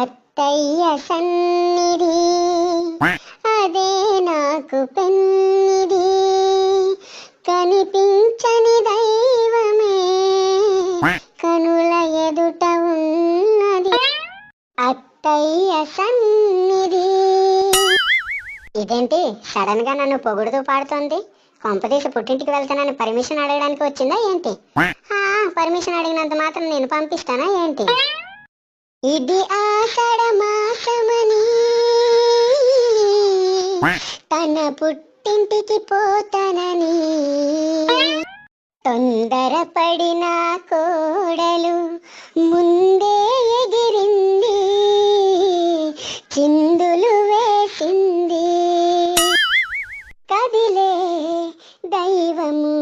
అత్తయ్య సన్నిధి. అదే నాకు పెన్నిది కనిపించని దైవమే. కనుల ఎదుట ఉన్నది అత్తయ్య సన్నిధి. ఇదేంటి? సడన్గా నన్ను పొగుడుతూ పాడుతోంది. కొంపదీసి పుట్టింటికి వెళ్తానని పర్మిషన్ అడగడానికి వచ్చిందా ఏంటి? పర్మిషన్ అడిగినంత మాత్రం నేను పంపిస్తానా ఏంటి? ఇది ఆషాఢ మాసమని. తన పుట్టింటికి పోతానని. తొందరపడిన కోడలు ముందే ఎగిరింది. చిందులు వేసింది. కదిలే దైవము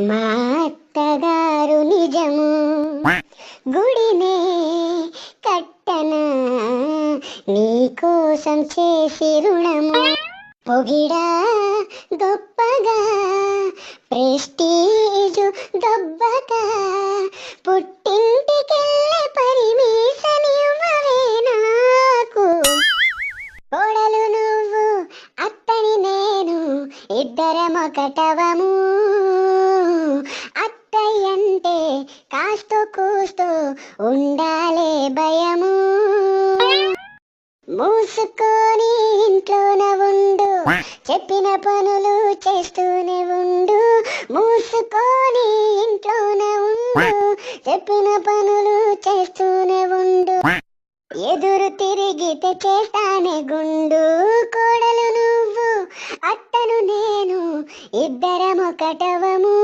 మా అత్తగారు నిజము. గుడినే కోసం చేసి రుణము పొగిడా గొప్పగా ప్రెస్టీజు దొబ్బగా. పుట్టింటికెళ్ళే పరిమీషన్ ఇవ్వవే నాకు. కోడలు నువ్వు అత్తని నేను ఇద్దరం ఒకటవము అత్తయ్యంటే కాస్తో కూస్తూ ఉండాలే భయము. మూసుకొని ఇంట్లోనే ఉండు. చెప్పిన పనులు చేస్తూనే ఉండు. మూసుకొని ఇంట్లోనే ఉండు. చెప్పిన పనులు చేస్తూనే ఉండు. ఎదురు తిరిగితే చేస్తానే గుండు. కోడలు నువ్వు అత్తను నేను ఇద్దరం ఒకటవము.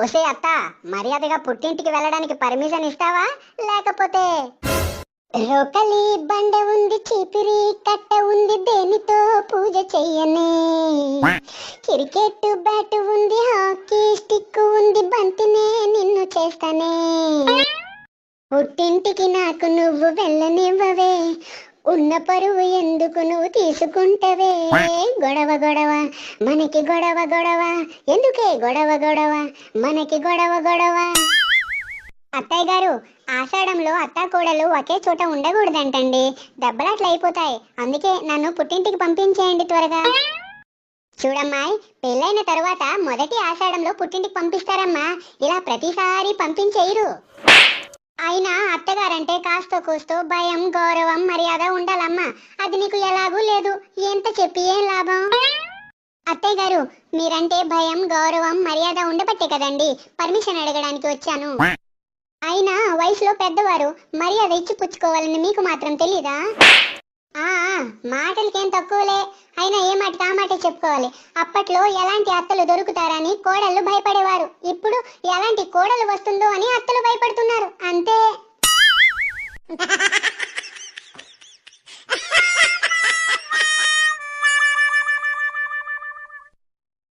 ఒసే అత్త మర్యాదగా పుట్టింటికి వెళ్ళడానికి పర్మిషన్ ఇస్తావా? లేకపోతే రోకలి బండ ఉంది చీపిరి కట్ట ఉంది దేనితో పూజ చెయ్యనే? క్రికెట్ బ్యాట్ ఉంది హాకీ స్టిక్ ఉంది బంతినే నిన్ను చేస్తానే? పుట్టింటికి నాకు నువ్వు వెళ్ళనివ్వవే ఉన్న పరువు ఎందుకు నువ్వు తీసుకుంటవే? గొడవ గొడవ మనకి గొడవ గొడవ ఎందుకే గొడవ గొడవ మనకి గొడవ గొడవ? అత్తయ్య గారు ఆషాఢంలో అత్త కోడలు ఒకే చోట ఉండకూడదంటండి. దెబ్బలాట్లు అయిపోతాయి అందుకే నన్ను పుట్టింటికి పంపించేయండి త్వరగా. చూడమ్మాయ్ పెళ్ళైన తరువాత మొదటి ఆషాఢంలో పుట్టింటికి పంపిస్తారమ్మా. ఇలా ప్రతిసారి పంపించేయరు. అయినా అత్తగారంటే కాస్తో కూస్తో భయం గౌరవం మర్యాద ఉండాలమ్మా. అది నీకు ఎలాగూ లేదు. ఎంత చెప్పి ఏం లాభం? అత్తయ్య గారు మీరంటే భయం గౌరవం మర్యాద ఉండబట్టే కదండి. పర్మిషన్ అడగడానికి వచ్చాను. వయసులో పెద్దవారు మర్యాద ఇచ్చి పుచ్చుకోవాలని మీకు మాత్రం తెలీదా? ఆ మాటలకేం తక్కువలే. అయినా ఏ మాట ఆ మాటే చెప్పుకోవాలి. అప్పట్లో ఎలాంటి అత్తలు దొరుకుతారని కోడళ్ళు భయపడేవారు. ఇప్పుడు ఎలాంటి కోడలు వస్తుందో అని అత్తలు భయపడుతున్నారు. అంతే.